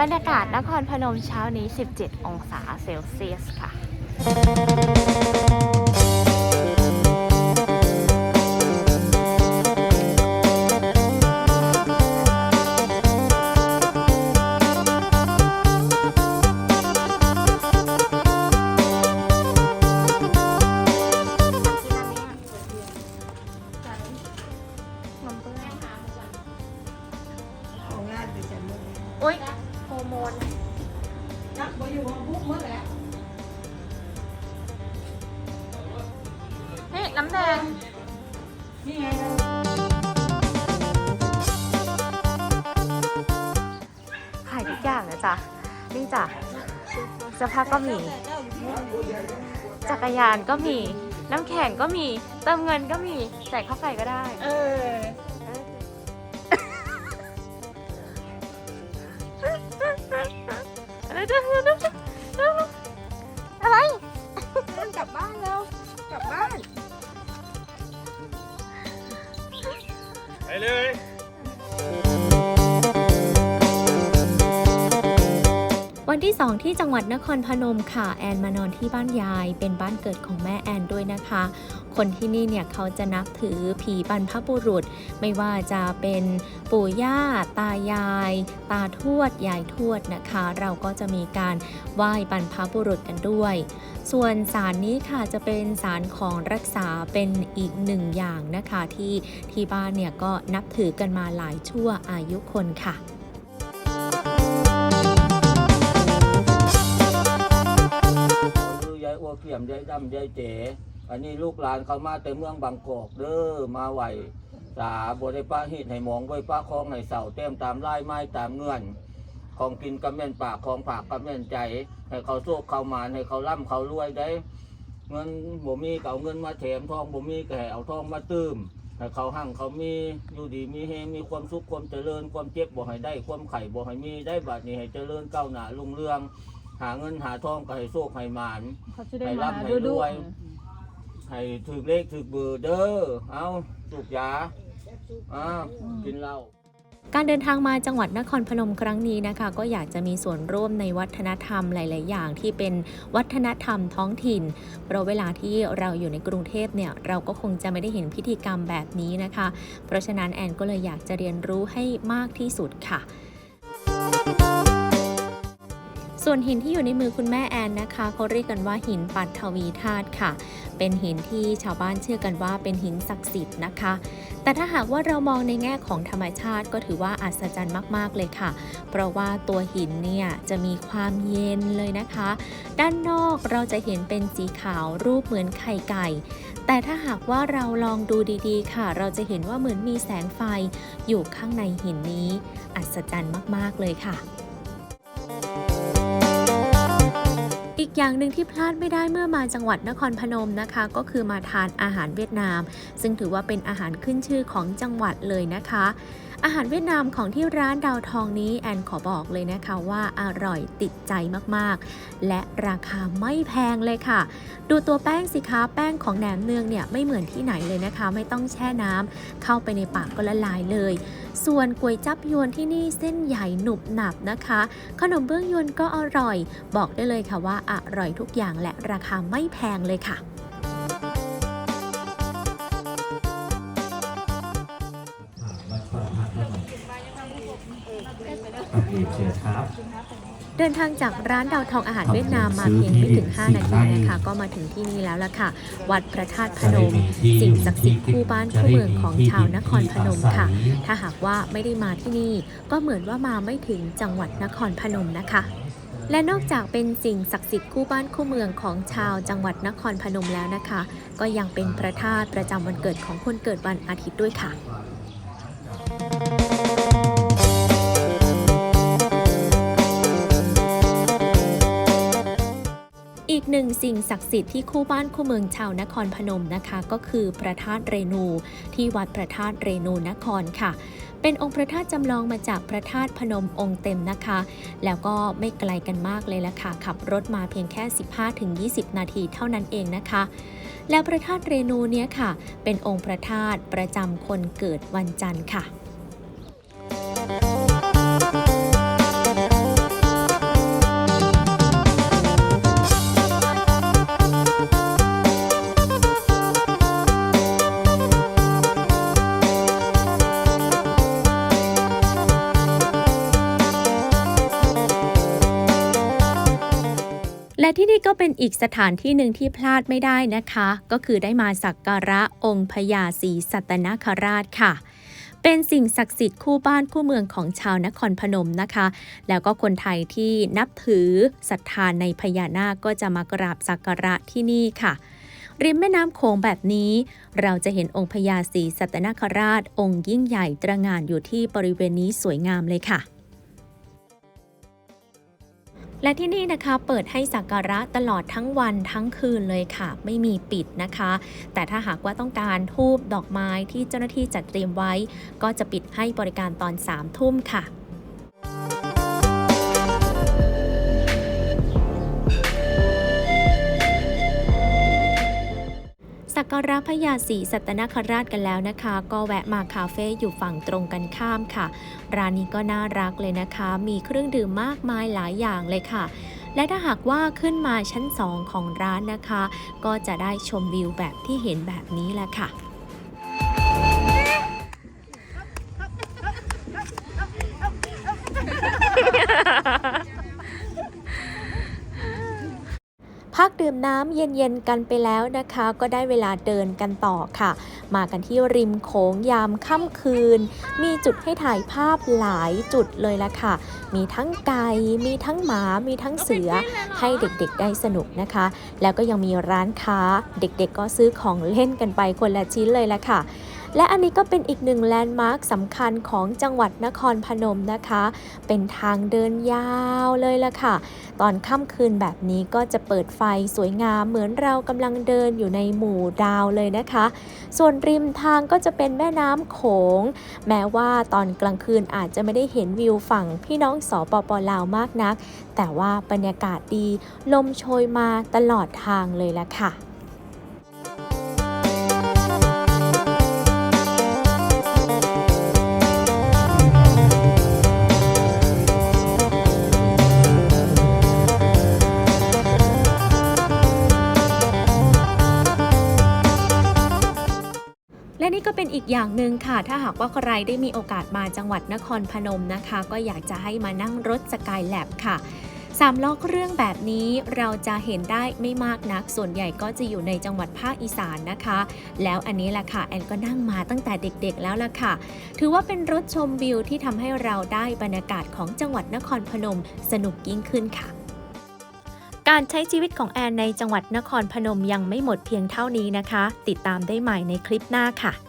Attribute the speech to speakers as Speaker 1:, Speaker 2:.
Speaker 1: บรรยากาศนครพนมเช้านี้ 17 องศาเซลเซียสค่ะ
Speaker 2: อ
Speaker 1: ร์โมน
Speaker 2: นักบ่อยู่ว่าบุกหมดแล้ว
Speaker 1: นี่น้ำแดง
Speaker 2: นี่ไง
Speaker 1: ขายทุกอย่างนะจ๊ะ นี่จ้ะเสื้อผ้าก็มี จักรยานก็มี น้ำแข็งก็มี เติมเงินก็มี ใส่ข้าวไก่ก็ได้
Speaker 2: เออ
Speaker 1: อะไรจะอะไร
Speaker 2: กลับบ้านแล้วกลับบ้าน
Speaker 3: ไปเลย
Speaker 4: วันที่ 2 ที่จังหวัดนครพนมค่ะแอนมานอนที่บ้านยาย เป็นบ้านเกิดของแม่แอนด้วยนะคะ คนที่นี่เนี่ยเขาจะนับถือผีบรรพบุรุษ ไม่ว่าจะเป็นปู่ย่า ตายาย ตาทวดยายทวดนะคะ เราก็จะมีการไหว้บรรพบุรุษกันด้วย ส่วนศาลนี้ค่ะจะเป็นศาลของรักษาเป็นอีกหนึ่งอย่างนะคะที่ที่บ้านเนี่ยก็นับถือกันมาหลายชั่วอายุคนค่ะ
Speaker 5: วเขียมยายดำยายเจ๋อันนี้ลูกหลานเขามาแต่เมืองบางกอกเด้อมาไหวสาบได้ป้าหิดให้หมองไว้ป้าคลองให้เสาเต็มตามไล่ไม้ตามเงื่อน ของกินกำแม่นปากของปากกำแม่นใจ ให้เขาโชคเขาหมานให้เขาร่ำเขารวยได้ เงินบ่มีเก็เอาเงินมาแถมทองบ่มีแก็ให้เอาทองมาตื้มให้เขาหั่งเขามีอยู่ดีมีเฮมีความสุขความเจริญความเจ็บบ่ให้ได้ความไข่บ่ให้มีได้บัดนี้ให้เจริญก้าวหน้ารุ่งเรือง หาเงินหาทองก็ให้โชคให้หมาน
Speaker 2: เขาจะได้
Speaker 5: ให้
Speaker 2: มา
Speaker 5: ร่ำให้
Speaker 2: ดู
Speaker 5: ร
Speaker 2: ดู
Speaker 5: วย ให้ถือเลขถือเบอร์เด้อเอาสูบยาอ่ากินเหล้า
Speaker 4: การเดินทางมาจังหวัดนครพนมครั้งนี้นะคะ ก็อยากจะมีส่วนร่วมในวัฒนธรรมหลาย ๆ อย่างที่เป็นวัฒนธรรมท้องถิ่น เพราะเวลาที่เราอยู่ในกรุงเทพเนี่ยเราก็คงจะไม่ได้เห็นพิธีกรรมแบบนี้นะคะ เพราะฉะนั้นแอนก็เลยอยากจะเรียนรู้ให้มากที่สุดค่ะ ส่วนหินที่อยู่ในมือคุณแม่แอนนะคะเขาเรียกกันว่าหินปัทวีธาตุค่ะ เป็นหินที่ชาวบ้านเชื่อกันว่าเป็นหินศักดิ์สิทธิ์นะคะ แต่ถ้าหากว่าเรามองในแง่ของธรรมชาติก็ถือว่าอัศจรรย์มาก ๆ เลยค่ะ เพราะว่าตัวหินเนี่ยจะมีความเย็นเลยนะคะ ด้านนอกเราจะเห็นเป็นสีขาวรูปเหมือนไข่ไก่ แต่ถ้าหากว่าเราลองดูดีๆ ค่ะ เราจะเห็นว่าเหมือนมีแสงไฟอยู่ข้างในหินนี้ อัศจรรย์มาก ๆ เลยค่ะ อีกอย่างหนึ่งที่พลาดไม่ได้เมื่อมาจังหวัดนครพนมนะคะ ก็คือมาทานอาหารเวียดนาม ซึ่งถือว่าเป็นอาหารขึ้นชื่อของจังหวัดเลยนะคะ อาหารเวียดนามของที่ร้านดาวทองนี้แอนขอบอกเลยนะคะว่าอร่อยติดใจมากๆ และราคาไม่แพงเลยค่ะ ดูตัวแป้งสิคะแป้งของแหนมเนืองเนี่ยไม่เหมือนที่ไหนเลยนะคะ ไม่ต้องแช่น้ำเข้าไปในปากก็ละลายเลย ส่วนก๋วยจับยวนที่นี่เส้นใหญ่หนุบหนับนะคะ ขนมเบื้องยวนก็อร่อย บอกได้เลยค่ะว่าอร่อยทุกอย่างและราคาไม่แพงเลยค่ะ
Speaker 6: วัดพระธาตุพนมโอเคเชิญครับ
Speaker 4: เดินทางจากร้านดาวทองอาหารเวียดนามมาเพียงไม่ถึง 5 นาทีนะคะ ก็มาถึงที่นี่แล้วล่ะค่ะ วัดพระธาตุพนม สิ่งศักดิ์สิทธิ์คู่บ้านคู่เมืองของชาวนครพนมค่ะ ถ้าหากว่าไม่ได้มาที่นี่ ก็เหมือนว่ามาไม่ถึงจังหวัดนครพนมนะคะและนอกจากเป็นสิ่งศักดิ์สิทธิ์คู่บ้านคู่เมืองของชาวจังหวัดนครพนมแล้วนะคะ ก็ยังเป็นพระธาตุประจำวันเกิดของคนเกิดวันอาทิตย์ด้วยค่ะ หนึ่งสิ่งศักดิ์สิทธิ์ที่คู่บ้านคู่เมืองชาวนครพนมนะคะ ก็คือพระธาตุเรนูที่วัดพระธาตุเรนูนครค่ะ เป็นองค์พระธาตุจำลองมาจากพระธาตุพนมองค์เต็มนะคะ แล้วก็ไม่ไกลกันมากเลยละค่ะ ขับรถมาเพียงแค่ 15-20 นาทีเท่านั้นเองนะคะแล้วพระธาตุเรนูเนี้ยค่ะ เป็นองค์พระธาตุประจำคนเกิดวันจันทร์ค่ะ ที่นี่ก็เป็นอีกสถานที่หนึ่งที่พลาดไม่ได้นะคะ ก็คือได้มาสักการะองค์พญาศรีสัตนคราชค่ะ เป็นสิ่งศักดิ์สิทธิ์คู่บ้านคู่เมืองของชาวนครพนมนะคะ แล้วก็คนไทยที่นับถือศรัทธาในพญานาคก็จะมากราบสักการะที่นี่ค่ะริมแม่น้ำโขงแบบนี้ เราจะเห็นองค์พญาศรีสัตนคราช องค์ยิ่งใหญ่ตระงานอยู่ที่บริเวณนี้สวยงามเลยค่ะ และที่นี่นะคะเปิดให้สักการะตลอดทั้งวันทั้งคืนเลยค่ะ ไม่มีปิดนะคะ แต่ถ้าหากว่าต้องการทูบดอกไม้ที่เจ้าหน้าที่จัดเตรียมไว้ ก็จะปิดให้บริการตอน3ทุ่มค่ะ กการะพญาศรีสัตนคราชกันแล้วนะคะ ก็แวะมาคาเฟ่อยู่ฝั่งตรงกันข้ามค่ะ ร้านนี้ก็น่ารักเลยนะคะ มีเครื่องดื่มมากมายหลายอย่างเลยค่ะ และถ้าหากว่าขึ้นมาชั้น 2 ของร้านนะคะ ก็จะได้ชมวิวแบบที่เห็นแบบนี้แหละค่ะ ดื่มน้ำเย็นๆกันไปแล้วนะคะ ก็ได้เวลาเดินกันต่อค่ะ มากันที่ริมโขงยามค่ำคืน มีจุดให้ถ่ายภาพหลายจุดเลยละค่ะ มีทั้งไก่มีทั้งหมา มีทั้งเสือให้เด็กๆได้สนุกนะคะ แล้วก็ยังมีร้านค้าเด็กๆก็ซื้อของเล่นกันไปคนละชิ้นเลยละค่ะ และอันนี้ก็เป็นอีกหนึ่งแลนด์มาร์คสำคัญของจังหวัดนครพนมนะคะ เป็นทางเดินยาวเลยละค่ะ ตอนค่ำคืนแบบนี้ก็จะเปิดไฟสวยงามเหมือนเรากำลังเดินอยู่ในหมู่ดาวเลยนะคะ ส่วนริมทางก็จะเป็นแม่น้ำโขง แม้ว่าตอนกลางคืนอาจจะไม่ได้เห็นวิวฝั่งพี่น้องสปปลาวมากนัก แต่ว่าบรรยากาศดี ลมโชยมาตลอดทางเลยละค่ะ อย่างหนึ่งค่ะถ้าหากว่าใครได้มีโอกาสมาจังหวัดนครพนมนะคะ ก็อยากจะให้มานั่งรถสกายแลบค่ะสามล้อเครื่องแบบนี้เราจะเห็นได้ไม่มากนัก ส่วนใหญ่ก็จะอยู่ในจังหวัดภาคอีสานนะคะ แล้วอันนี้แหละค่ะแอนก็นั่งมาตั้งแต่เด็กๆแล้วล่ะค่ะ ถือว่าเป็นรถชมวิวที่ทำให้เราได้บรรยากาศของจังหวัดนครพนมสนุกยิ่งขึ้นค่ะ การใช้ชีวิตของแอนในจังหวัดนครพนมยังไม่หมดเพียงเท่านี้นะคะ ติดตามได้ใหม่ในคลิปหน้าค่ะ